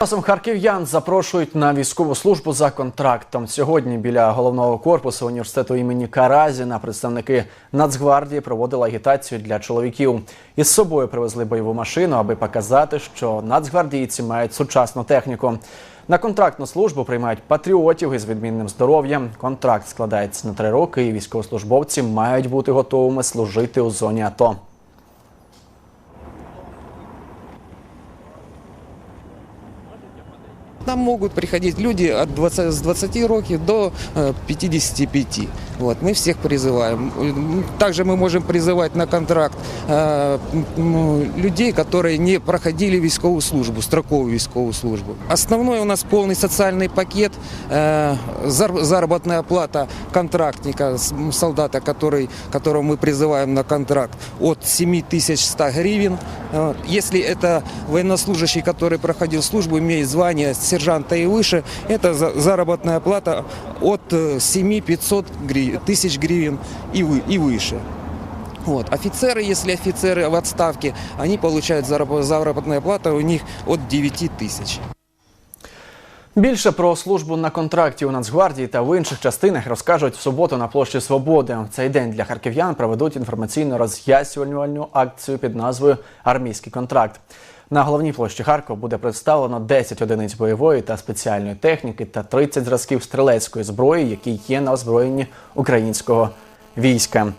Часом харків'ян запрошують на військову службу за контрактом. Сьогодні біля головного корпусу університету імені Каразіна представники Нацгвардії проводили агітацію для чоловіків. Із собою привезли бойову машину, аби показати, що нацгвардійці мають сучасну техніку. На контрактну службу приймають патріотів із відмінним здоров'ям. Контракт складається на три роки, і військовослужбовці мають бути готовими служити у зоні АТО. Нам могут приходить люди от 20, с 20 років до э, 55. Вот, мы всех призываем. М, Также мы можем призывать на контракт э, м, людей, которые не проходили військову службу, строковую військову службу. Основной у нас полный социальный пакет, э, зар- заработная плата контрактника, с- м, солдата, который, которого мы призываем на контракт, от 7100 гривен. Э, Если это военнослужащий, который проходил службу, имеет звание сержанта и выше, это за- заработная плата от э, 7500 гри- тысяч гривен и, вы- и выше. Вот. Офицеры, если офицеры в отставке, они получают зараб- заработная плата у них от 9 тысяч. Більше про службу на контракті у Нацгвардії та в інших частинах розкажуть в суботу на площі Свободи. В цей день для харків'ян проведуть інформаційно роз'яснювальну акцію під назвою Армійський контракт. На головній площі Харкова буде представлено 10 одиниць бойової та спеціальної техніки та 30 зразків стрілецької зброї, які є на озброєнні українського війська.